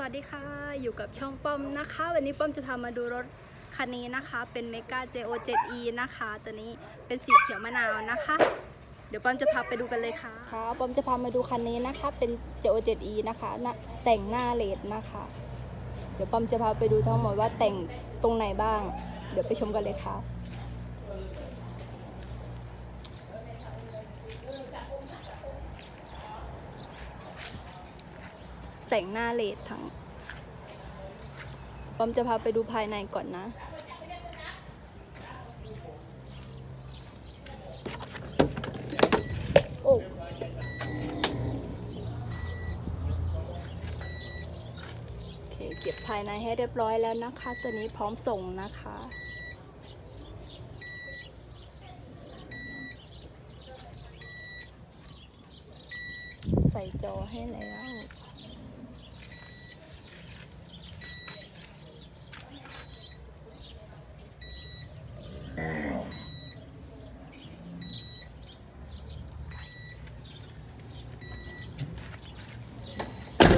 สวัสดีค่ะ อยู่กับช่องป้อมนะคะ วันนี้ป้อมจะพามาดูรถคันนี้นะคะ เป็น Mega JO 7E นะคะ ตัวนี้เป็นสีเขียวมะนาวนะคะ เดี๋ยวป้อมจะพาไปดูกันเลยค่ะค่ะป้อมจะพามาดูคันนี้นะคะ เป็น JO 7E นะคะน้าแต่งหน้าเลดนะคะ เดี๋ยวป้อมจะพาไปดูทั้งหมดว่าแต่งตรงไหนบ้าง เดี๋ยวไปชมกันเลยค่ะ แต่งหน้าเลดทั้งป้อมจะพาไปดูภายในก่อนนะ โอ้โอเคเก็บภายในให้เรียบร้อยแล้วนะคะ ตัวนี้พร้อมส่งนะคะ ใส่จอให้แล้ว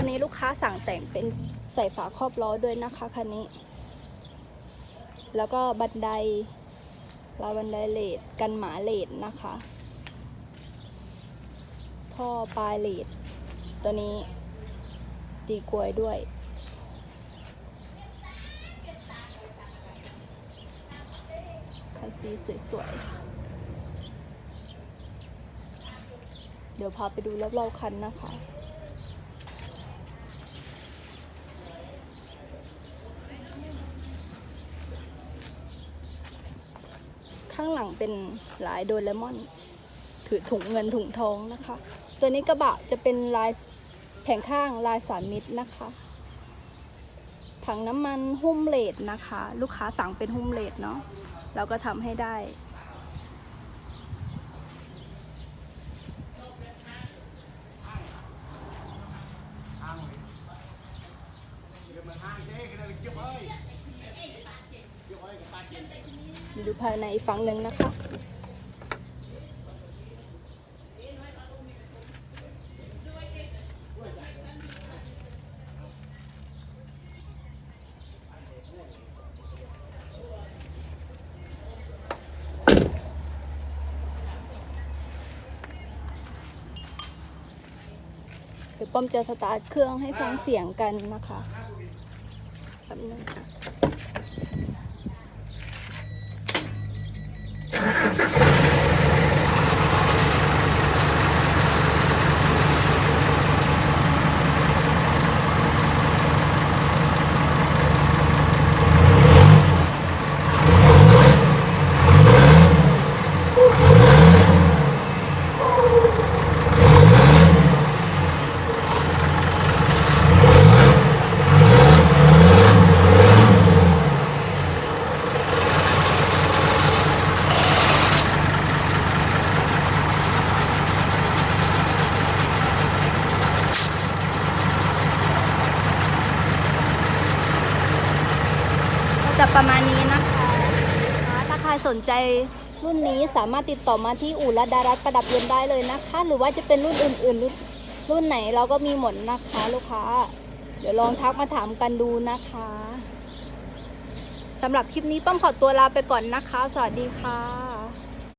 ตัวนี้ลูกค้าสั่งแต่งเป็นใส่ฝาครอบล้อด้วยนะคะคันนี้ แล้วก็บันไดราบันไดเลดกันหมาเลดนะคะ ท่อปลายเลดตัวนี้ดีกวยด้วยคันสีสวยๆ เดี๋ยวพาไปดูรอบๆคันนะคะ ข้างหลังเป็นลายโดเรมอน ถือถุงเงินถุงทองนะคะ ตัวนี้กระบะจะเป็นลายแผงข้างลายสามมิตรนะคะ ถังน้ำมันหุ้มเลดนะคะ ลูกค้าสั่งเป็นหุ้มเลดเนาะเราก็ทำให้ได้ดู ดูภายในอีกฝั่งหนึ่งนะคะ เดี๋ยวป้อมจะสตาร์ทเครื่องให้ฟังเสียงกันนะคะแป๊บนึงค่ะ จะประมาณนี้นะคะ ถ้าใครสนใจรุ่นนี้สามารถติดต่อมาที่อู่รัดารัตประดับยนต์ได้เลยนะคะ หรือว่าจะเป็นรุ่นอื่นๆ รุ่นรุ่นไหนเราก็มีหมดนะคะลูกค้า เดี๋ยวลองทักมาถามกันดูนะคะสำหรับคลิปนี้ป้อมขอตัวลาไปก่อนนะคะ สวัสดีค่ะ